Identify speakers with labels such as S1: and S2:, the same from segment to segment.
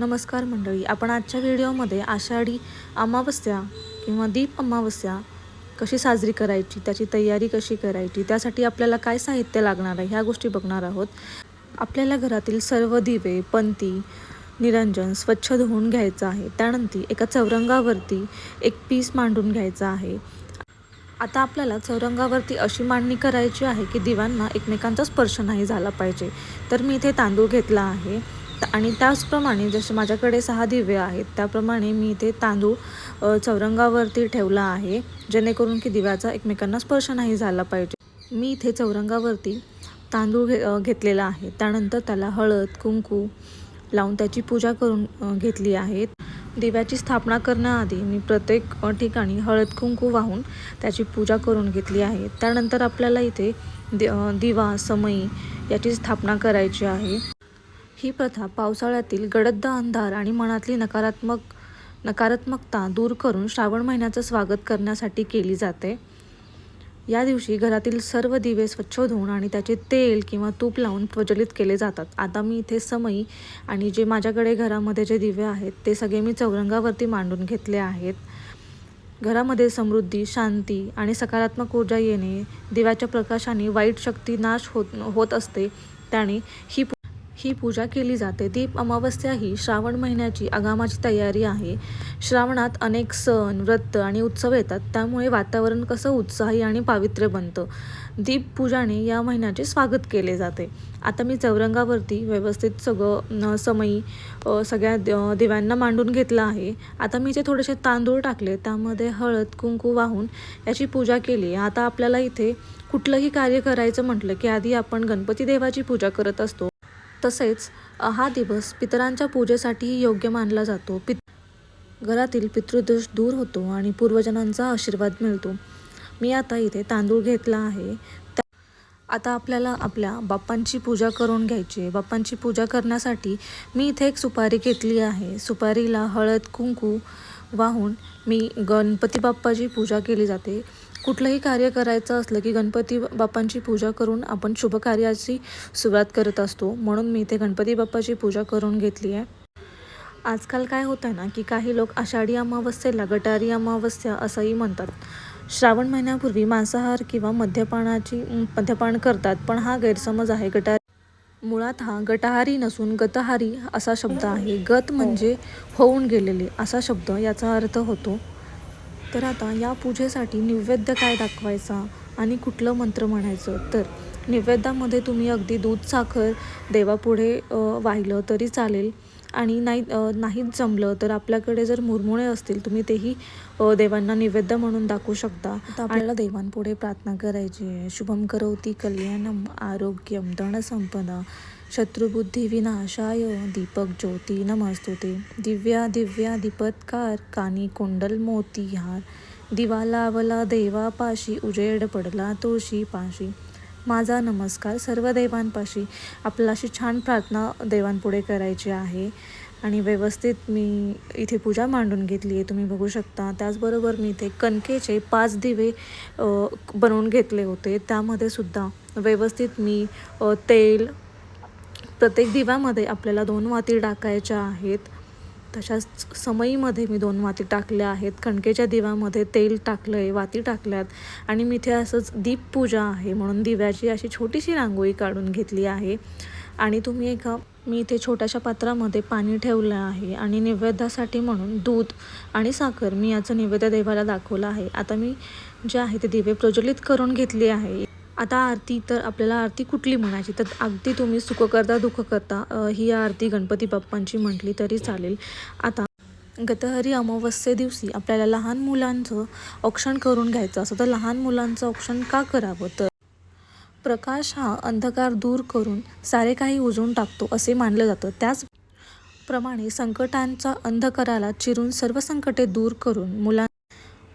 S1: नमस्कार मंडळी आपण आजच्या व्हिडिओमध्ये आषाढी अमावस्या किंवा दीप अमावस्या कशी साजरी करायची त्याची तयारी कशी करायची त्यासाठी आपल्याला काय साहित्य लागणार आहे ह्या गोष्टी बघणार आहोत. आपल्याला घरातील सर्व दिवे पंती निरंजन स्वच्छ धुवून घ्यायचं आहे. त्यानंतर एका चौरंगावरती एक पीस मांडून घ्यायचा आहे. आता आपल्याला चौरंगावरती अशी मांडणी करायची आहे की दिव्यांना एकमेकांचा स्पर्श नाही झाला पाहिजे. तर मी इथे तांदूळ घेतला आहे. आणि त्याचप्रमाणे जसे माझ्याकडे सहा दिवे आहेत त्याप्रमाणे मी इथे तांदूळ चौरंगावरती ठेवला आहे जेणेकरून की दिव्याचा एकमेकांना स्पर्श नाही झाला पाहिजे. मी इथे चौरंगावरती तांदूळ घे घेतलेला आहे. त्यानंतर त्याला हळद कुंकू लावून त्याची पूजा करून घेतली आहे. दिव्याची स्थापना करण्याआधी मी प्रत्येक ठिकाणी हळद कुंकू वाहून त्याची पूजा करून घेतली आहे. त्यानंतर आपल्याला इथे दि दिवा समई याची स्थापना करायची आहे. ही प्रथा पावसाळ्यातील गडद अंधार आणि मनातली नकारात्मक नकारात्मकता दूर करून श्रावण महिन्याचं स्वागत करण्यासाठी केली जाते. या दिवशी घरातील सर्व दिवे स्वच्छ धुवून आणि त्याचे तेल किंवा तूप लावून प्रज्वलित केले जातात. आता मी इथे समई आणि जे माझ्याकडे घरामध्ये जे दिवे आहेत ते सगळे मी चौरंगावरती मांडून घेतले आहेत. घरामध्ये समृद्धी शांती आणि सकारात्मक ऊर्जा येणे दिव्याच्या प्रकाशाने वाईट शक्ती नाश होत होत असते त्याने ही ही पूजा केली जाते. दीप अमावस्या ही श्रावण महिन्याची आगामाची तयारी आहे. श्रावणात अनेक सण व्रत आणि उत्सव येतात. त्यामुळे वातावरण कसं उत्साही आणि पावित्र्य बनतं? दीप पूजाने या महिन्याचे स्वागत केले जाते. आता मी चौरंगावरती व्यवस्थित सगळं समयी सगळ्या द- दिव्यांना मांडून घेतलं आहे. आता मी इथे थोडेसे तांदूळ टाकले. त्यामध्ये हळद कुंकू वाहून याची पूजा केली. आता आपल्याला इथे कुठलंही कार्य करायचं म्हटलं की आधी आपण गणपती देवाची पूजा करत असतो. तसेच हा दिवस पितरांच्या पूजेसाठीही योग्य मानला जातो. पित घरातील पितृदोष दूर होतो आणि पूर्वजनांचा आशीर्वाद मिळतो. मी आता इथे तांदूळ घेतला आहे. त्या- आता आपल्याला आपल्या बाप्पांची पूजा करून घ्यायची आहे. बाप्पांची पूजा करण्यासाठी मी इथे एक सुपारी घेतली आहे. सुपारीला हळद कुंकू वाहून मी गणपती बाप्पाची पूजा केली जाते. कुठलंही कार्य करायचं असलं की गणपती बाप्पांची पूजा करून आपण शुभ कार्याची सुरुवात करत असतो. म्हणून मी इथे गणपती बाप्पाची पूजा करून घेतली आहे. आजकाल काय होतं आहे ना की काही लोक आषाढी अमावस्येला गटारी अमावस्या असंही म्हणतात. श्रावण महिन्यापूर्वी मांसाहार किंवा मद्यपानाची मद्यपान करतात पण हा गैरसमज आहे. गटारी मुळात हा गटहारी नसून गतहारी असा शब्द आहे. गत म्हणजे होऊन गेलेले असा शब्द याचा अर्थ होतो तर आता या पूजेसाठी नैवेद्य काय दाखवायचा आणि कुठलं मंत्र म्हणायचं? तर नैवेद्यामध्ये तुम्ही अगदी दूध साखर देवापुढे वाहिलं तरी चालेल. आणि नाही नाहीच जमलं तर आपल्याकडे जर मुरमुळे असतील तुम्ही तेही देवांना नैवेद्य म्हणून दाखवू शकता. आता आपल्याला देवांपुढे प्रार्थना करायची आहे. शुभम करोती कल्याणम आरोग्यम धनसंपदा. शत्रुबुद्धिविनाशाय दीपक ज्योती नमस्तुते। दिव्या दिव्या दीपत्कार कानी कुंडल मोतीहार दिवा लावला देवापाशी उजेड पडला तुळशी पाशी। माझा नमस्कार सर्व देवांपाशी। आपला अशी छान प्रार्थना देवांपुढे करायची आहे आणि व्यवस्थित मी इथे पूजा मांडून घेतली आहे तुम्ही बघू शकता. त्याचबरोबर मी इथे कणकेचे पाच दिवे बनवून घेतले होते. त्यामध्ये सुद्धा व्यवस्थित मी तेल प्रत्येक दिव्यामध्ये आपल्याला दोन वाती टाकायच्या आहेत. तशाच समईमध्ये मी दोन वाती टाकल्या आहेत. कणकेच्या दिव्यामध्ये तेल टाकलं आहे वाती टाकल्यात. आणि मी इथे असंच दीपपूजा आहे म्हणून दिव्याची अशी छोटीशी रांगोळी काढून घेतली आहे. आणि तुम्ही एका मी इथे छोट्याशा पात्रामध्ये पाणी ठेवलं आहे. आणि नैवेद्यासाठी म्हणून दूध आणि साखर मी याचं नैवेद्य देवाला दाखवलं आहे. आता मी जे आहे ते दिवे प्रज्वलित करून घेतले आहे. आता आरती तर आपल्याला आरती कुठली म्हणायची? तर अगदी तुम्ही सुख करता दुःख करता ही आरती गणपती बाप्पांची म्हटली तरी चालेल. आता गतहरी अमावस्ये दिवशी आपल्याला लहान मुलांचं औक्षण करून घ्यायचं असं तर लहान मुलांचं औक्षण का करावं? तर प्रकाश हा अंधकार दूर करून सारे काही उजवून टाकतो असे मानलं जातं. त्याच प्रमाणे संकटांचा अंधकाराला चिरून सर्व संकटे दूर करून मुलां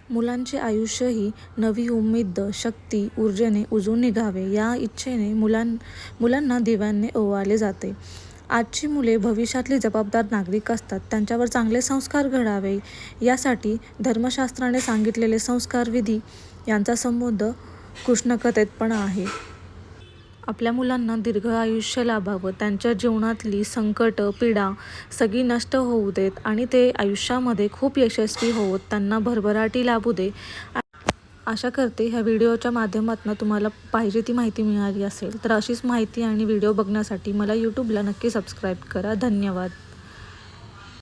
S1: मुलांचे आयुष्यही नवी उमेद शक्ती ऊर्जेने उजून निघावे या इच्छेने मुलां मुलांना दिव्यांनी ओवाळले जाते. आजची मुले भविष्यातली जबाबदार नागरिक असतात. त्यांच्यावर चांगले संस्कार घडावे यासाठी धर्मशास्त्राने सांगितलेले संस्कार विधी यांचा संबंध कृष्णकथेत पण आहे. आपल्या मुलांना दीर्घ आयुष्य लाभावं त्यांच्या जीवनातली संकट पीडा सगळी नष्ट होऊ देत आणि ते आयुष्यामध्ये खूप यशस्वी होत त्यांना भरभराटी लाभू दे. आशा करते ह्या व्हिडिओच्या माध्यमातून तुम्हाला पाहिजे ती माहिती मिळाली असेल. तर अशीच माहिती आणि व्हिडिओ बघण्यासाठी मला यूट्यूबला नक्की सबस्क्राईब करा. धन्यवाद.